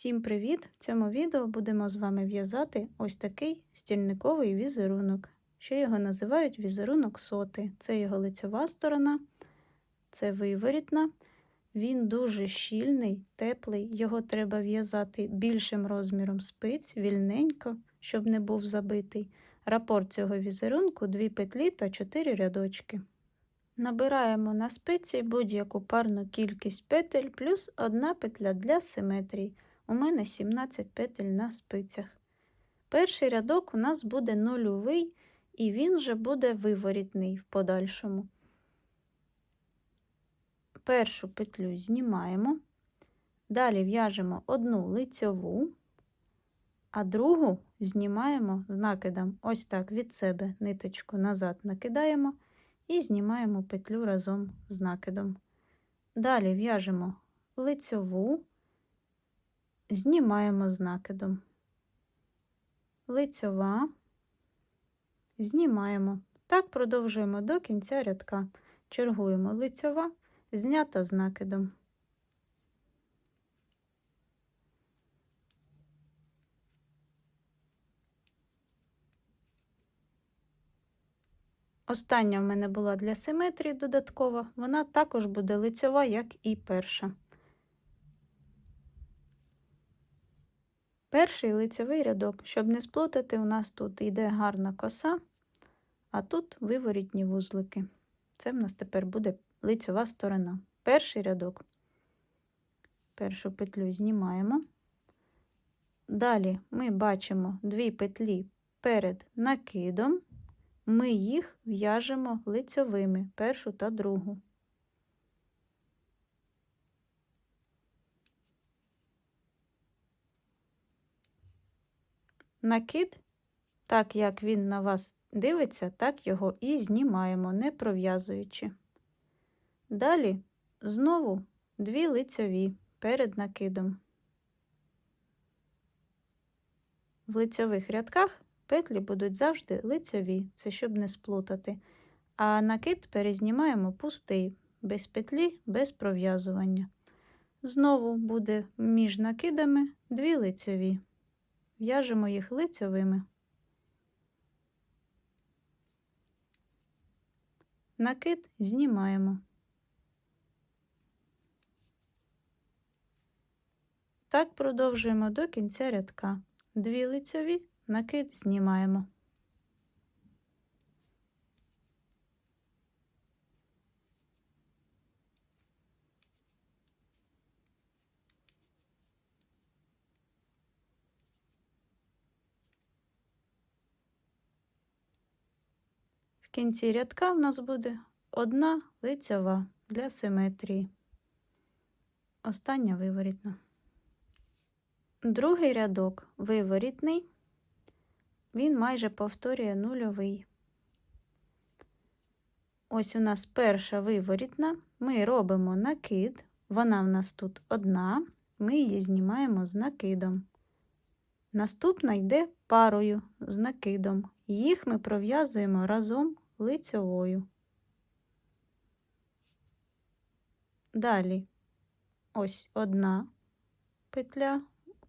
Всім привіт! В цьому відео будемо з вами в'язати ось такий стільниковий візерунок, що його називають візерунок соти. Це його лицьова сторона, це виворітна. Він дуже щільний, теплий, його треба в'язати більшим розміром спиць, вільненько, щоб не був забитий. Рапорт цього візерунку 2 петлі та 4 рядочки. Набираємо на спиці будь-яку парну кількість петель плюс одна петля для симетрії. У мене 17 петель на спицях. Перший рядок у нас буде нульовий, і він вже буде виворітний в подальшому. Першу петлю знімаємо, далі в'яжемо одну лицьову, а другу знімаємо з накидом ось так від себе ниточку назад накидаємо і знімаємо петлю разом з накидом. Далі в'яжемо лицьову, знімаємо з накидом. Лицьова, знімаємо. Так продовжуємо до кінця рядка. Чергуємо лицьова, знята з накидом. Остання в мене була для симетрії додаткова, вона також буде лицьова, як і перша. Перший лицьовий рядок, щоб не сплутати, у нас тут йде гарна коса, а тут виворітні вузлики. Це в нас тепер буде лицьова сторона. Перший рядок. Першу петлю знімаємо. Далі ми бачимо дві петлі перед накидом ми їх в'яжемо лицьовими першу та другу. Накид, так як він на вас дивиться, так його і знімаємо, не пров'язуючи. Далі знову дві лицьові перед накидом. В лицьових рядках Петлі будуть завжди лицьові, це щоб не сплутати. А накид перезнімаємо пустий, без петлі, без пров'язування. Знову буде між накидами дві лицьові. В'яжемо їх лицьовими. Накид знімаємо. Так продовжуємо до кінця рядка. Дві лицьові накид знімаємо. В кінці рядка в нас буде одна лицьова для симетрії. Остання виворітна. Другий рядок виворітний він майже повторює нульовий. Ось у нас перша виворітна, ми робимо накид, вона в нас тут одна, ми її знімаємо з накидом. Наступна йде парою з накидом, їх ми пров'язуємо разом лицьовою. Далі ось одна петля,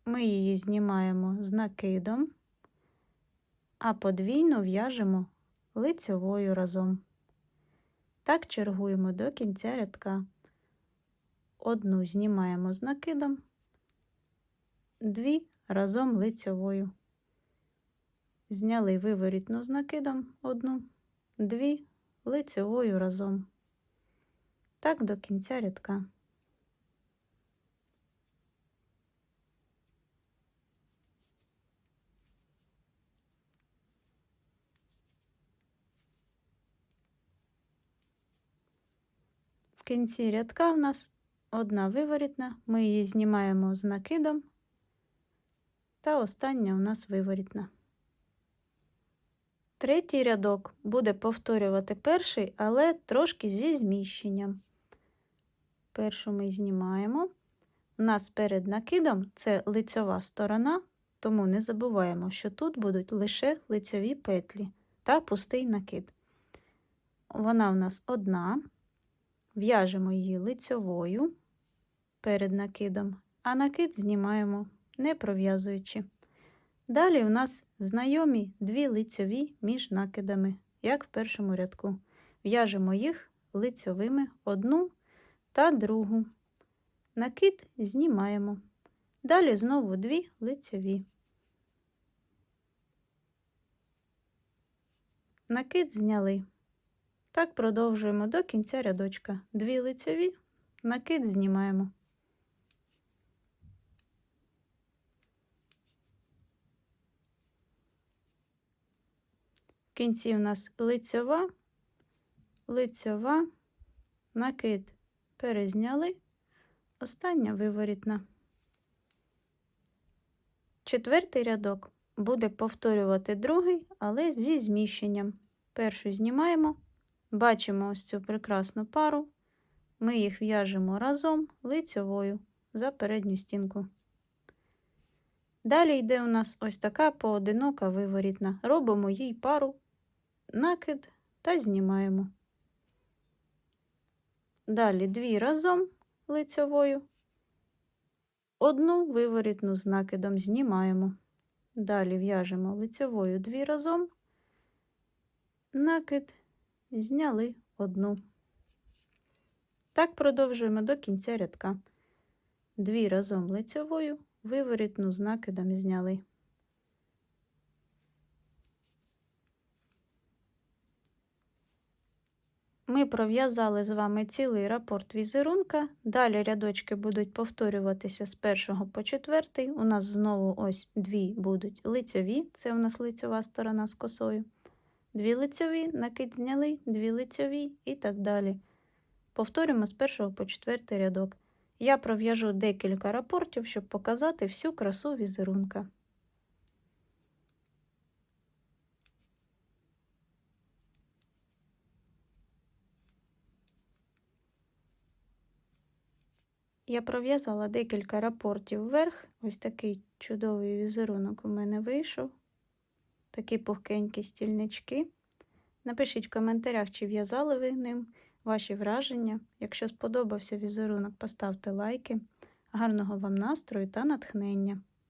ми її знімаємо з накидом а подвійну в'яжемо лицьовою разом. Так чергуємо до кінця рядка. Одну знімаємо з накидом, дві разом лицьовою. Зняли виворітну з накидом одну, дві лицьовою разом. Так до кінця рядка. В кінці рядка в нас одна виворітна, ми її знімаємо з накидом, та остання у нас виворітна. Третій рядок буде повторювати перший, але трошки зі зміщенням. Першу ми знімаємо. У нас перед накидом це лицьова сторона, тому не забуваємо, що тут будуть лише лицьові петлі та пустий накид. Вона у нас одна. В'яжемо її лицьовою перед накидом, а накид знімаємо не пров'язуючи. Далі у нас знайомі дві лицьові між накидами, як в першому рядку. В'яжемо їх лицьовими одну та другу. Накид знімаємо. Далі знову дві лицьові. Накид зняли. Так продовжуємо до кінця рядочка. Дві лицеві, накид знімаємо. Кінці у нас лицьова, лицьова, накид перезняли, остання виворітна. Четвертий рядок буде повторювати другий, але зі зміщенням. Першу знімаємо. Бачимо ось цю прекрасну пару. Ми їх в'яжемо разом лицьовою за передню стінку. Далі йде у нас ось така поодинока виворітна. Робимо їй пару, накид та знімаємо. Далі дві разом лицьовою, одну виворітну з накидом знімаємо. Далі в'яжемо лицьовою дві разом, накид зняли одну. Так продовжуємо до кінця рядка. Дві разом лицьовою, виворітну з накидом зняли. Ми пров'язали з вами цілий рапорт візерунка. Далі рядочки будуть повторюватися з першого по четвертий. У нас знову ось дві будуть лицьові, це у нас лицьова сторона з косою. Дві лицьові, накид зняли, дві лицьові і так далі. Повторюємо з першого по четвертий рядок. Я пров'яжу декілька рапортів, щоб показати всю красу візерунка. Я пров'язала декілька рапортів вверх. Ось такий чудовий візерунок у мене вийшов. Такі пухкенькі стільнички. Напишіть в коментарях, чи в'язали ви ним ваші враження. Якщо сподобався візерунок, поставте лайки. Гарного вам настрою та натхнення!